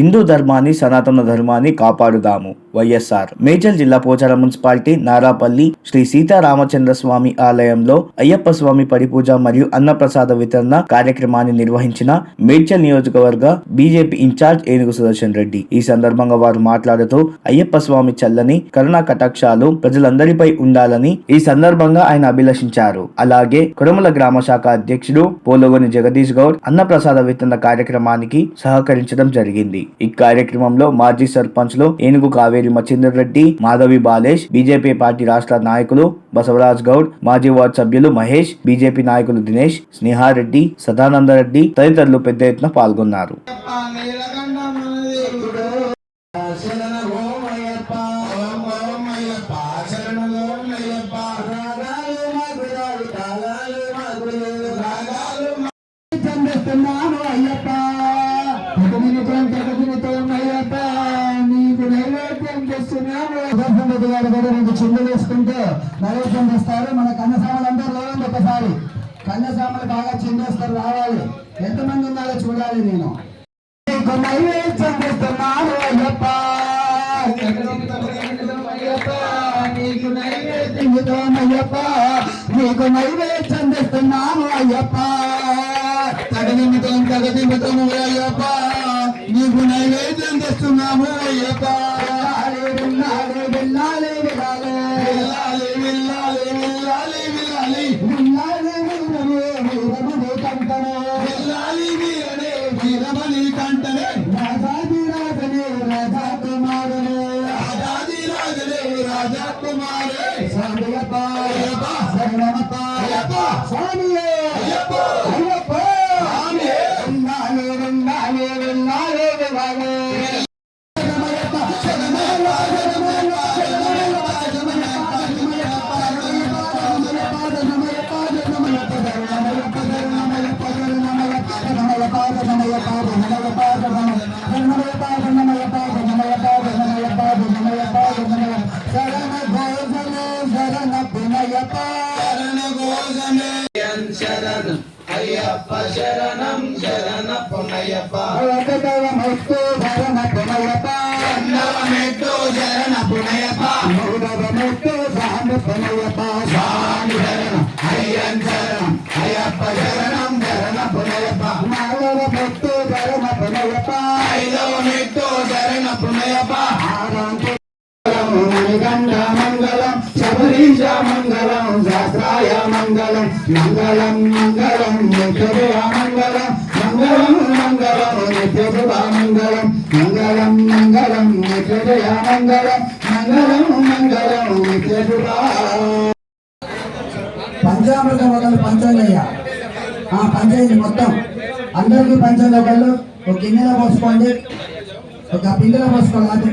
హిందూ ధర్మాన్ని సనాతన ధర్మాన్ని కాపాడుదాము. వైఎస్ఆర్. మేడ్చల్ జిల్లా పోచారం మున్సిపాలిటీ నారాపల్లి శ్రీ సీతారామచంద్ర స్వామి ఆలయంలో అయ్యప్ప స్వామి పరిపూజ మరియు అన్నప్రసాద వితరణ కార్యక్రమాన్ని నిర్వహించిన మేడ్చల్ నియోజకవర్గ బీజేపీ ఇన్ఛార్జ్ ఏనుగు సుదర్శన్ రెడ్డి. ఈ సందర్భంగా వారు మాట్లాడుతూ అయ్యప్ప స్వామి చల్లని కరుణా కటాక్షాలు ప్రజలందరిపై ఉండాలని ఈ సందర్భంగా ఆయన అభిలషించారు. అలాగే కురుమల గ్రామ శాఖ అధ్యక్షుడు పోలోగోని జగదీష్ గౌడ్ అన్నప్రసాద వితరణ కార్యక్రమానికి సహకరించడం జరిగింది. ఈ కార్యక్రమంలో మాజీ సర్పంచ్లు ఏనుగు కావేరి మచ్చిందర్ రెడ్డి మాధవి బాలేష్ బీజేపీ పార్టీ రాష్ట్ర నాయకులు బసవరాజ్ గౌడ్ మాజీ వార్డు సభ్యులు మహేష్ బీజేపీ నాయకులు దినేష్ స్నేహారెడ్డి సదానందరెడ్డి తదితరులు పెద్ద ఎత్తున పాల్గొన్నారు. నైవేద్యం చేస్తున్నాను గోపంరెడ్డి గారి దగ్గర నుంచి చిందు వేసుకుంటూ నైవేద్యం చేస్తారు మన కన్నసామలు అందరూ లేవండి ఒకసారి కన్నసామలు బాగా చిందేస్తారు రావాలి. ఎంతమంది ఉన్నారో చూడాలి నేను. నీకు నైవేద్యం చేస్తున్నాను అయ్యప్ప. నీకు నైవేద్యం అయ్యప్ప. నీకు నైవేద్యం చేస్తున్నాను అయ్యప్ప. తగనిమితం తగదిమితము అయ్యప్ప. నీకు నైవేద్యం చేస్తున్నాము అయ్యప్ప. వీరమణి కంటనే రాజాది రాజనే రాజా కుమారనే రాజాది రాజనే రాజా కుమారే అయ్యప్ప శరణమయ్యప్ప శరణమయ్యప్ప శరణమయ్యప్ప మూడవమెట్టు స్వామి పునయ్యప్ప స్వామి శరణం. అయ్యన్ శరణం అయ్యప్ప శరణం శరణ పునయ్యప్ప నాలుగవ మెట్టు శరణ పునయ్యప్ప ఐదవ మెట్టు శరణ పునయ్యప్ప శబరీష మంగళం శాస్త్రాయ మంగళం మంగళం మంగళం నిత్యదేవ మంగళం మంగళం మంగళం నిత్యశుభ మంగళం మంగళం మంగళం నిత్యజయ మంగళం మంగళం మంగళం నిత్యశుభ పంచామృత మొదలు పంచాలయ్య ఆ పంచాయతీ మొత్తం అందరికీ పంచాలి ఒకళ్ళు. ఒక గిన్నెలో పోసుకోండి. ఒక పిండిలో పోసుకోవాలి.